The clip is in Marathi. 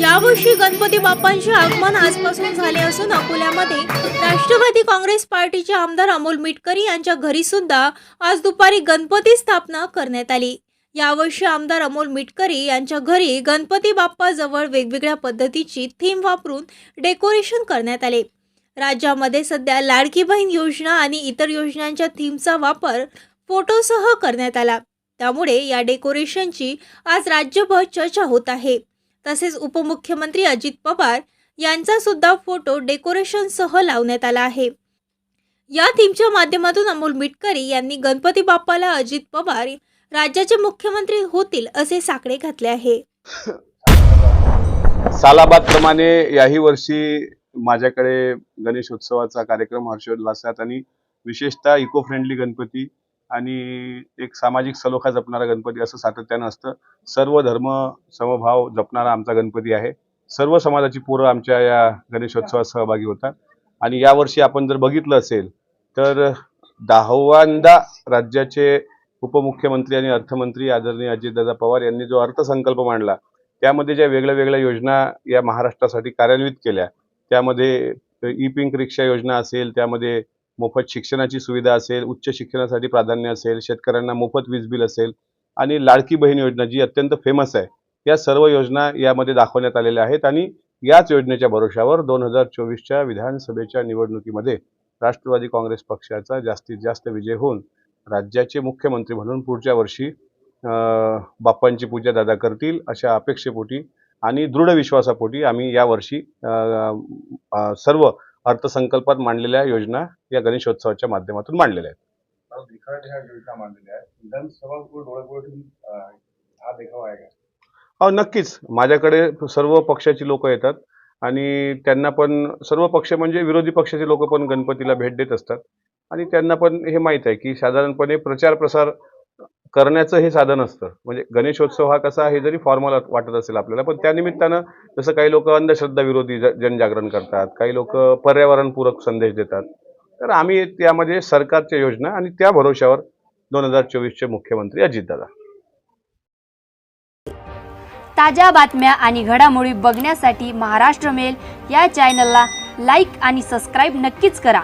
यावर्षी गणपती बाप्पांचे आगमन आजपासून झाले असून अकोल्यामध्ये राष्ट्रवादी काँग्रेस पार्टीचे आमदार अमोल मिटकरी यांच्या घरी सुद्धा आज दुपारी गणपती स्थापना करण्यात आली. यावर्षी आमदार अमोल मिटकरी यांच्या घरी गणपती बाप्पाजवळ वेगवेगळ्या पद्धतीची थीम वापरून डेकोरेशन करण्यात आले. राज्यामध्ये सध्या लाडकी बहीण योजना आणि इतर योजनांच्या थीमचा वापर फोटोसह करण्यात आला. त्यामुळे या डेकोरेशनची आज राज्यभर चर्चा होत आहे. तसेच उपमुख्यमंत्री अजित पवार यांचा सुद्धा फोटो डेकोरेशनसह लावण्यात आला आहे. या थीमच्या माध्यमातून अमोल मिटकरी यांनी गणपती बाप्पाला अजित पवार राज्याचे मुख्यमंत्री होतील असे साकडे घातले आहे. सालाबाद प्रमाणे याही वर्षी माझ्याकडे गणेशोत्सवाचा कार्यक्रम हर्षोल्लासात आणि विशेषतः इको फ्रेंडली गणपती आणि एक सामाजिक सलोखा जपणारा गणपती असं सातत्यानं असतं. सर्व धर्म समभाव जपणारा आमचा गणपती आहे. सर्व समाजाची पोरं आमच्या या गणेशोत्सवात सहभागी होतात. आणि यावर्षी आपण जर बघितलं असेल तर दहाव्यांदा राज्याचे उपमुख्यमंत्री आणि अर्थमंत्री आदरणीय अजितदादा पवार यांनी जो अर्थसंकल्प मांडला त्यामध्ये ज्या वेगळ्या वेगळ्या योजना या महाराष्ट्रासाठी कार्यान्वित केल्या त्यामध्ये ई पिंक रिक्षा योजना असेल त्यामध्ये मोफत शिक्षणाची सुविधा असेल उच्च शिक्षणासाठी प्राधान्य असेल शेतकऱ्यांना मोफत वीज बिल असेल आणि लाडकी बहीण योजना जी अत्यंत फेमस आहे या सर्व योजना यामध्ये दाखवण्यात आलेल्या आहेत आणि याच योजनेच्या भरोशावर दोन हजार चोवीसच्या विधानसभेच्या निवडणुकीमध्ये राष्ट्रवादी काँग्रेस पक्षाचा जास्तीत जास्त विजय होऊन राज्याचे मुख्यमंत्री म्हणून पुढच्या वर्षी बाप्पांची पूजा दादा करतील अशा अपेक्षेपोटी आणि दृढ विश्वासापोटी आम्ही यावर्षी सर्व अर्थसंकल्पात मांडलेल्या योजना या गणेशोत्सवाच्या माध्यमातून मांडलेल्या आहेत. हा हो नक्कीच. माझ्याकडे सर्व पक्षाची लोक येतात आणि त्यांना पण सर्व पक्ष म्हणजे विरोधी पक्षाचे लोक पण गणपतीला भेट देत असतात. आणि त्यांना पण हे माहीत आहे की साधारणपणे प्रचार प्रसार करण्याचं हे साधन असतं. म्हणजे गणेशोत्सव हा कसा हे जरी फॉर्मल वाटत असेल आपल्याला पण त्यानिमित्तानं जसं काही लोक अंधश्रद्धा विरोधी जनजागरण करतात काही लोक पर्यावरणपूरक संदेश देतात तर आम्ही त्यामध्ये सरकारच्या योजना आणि त्या भरोश्यावर दोन हजार चोवीसचे मुख्यमंत्री अजितदादा. ताज्या बातम्या आणि घडामोडी बघण्यासाठी महाराष्ट्र मेल या चॅनलला लाईक आणि सबस्क्राईब नक्कीच करा.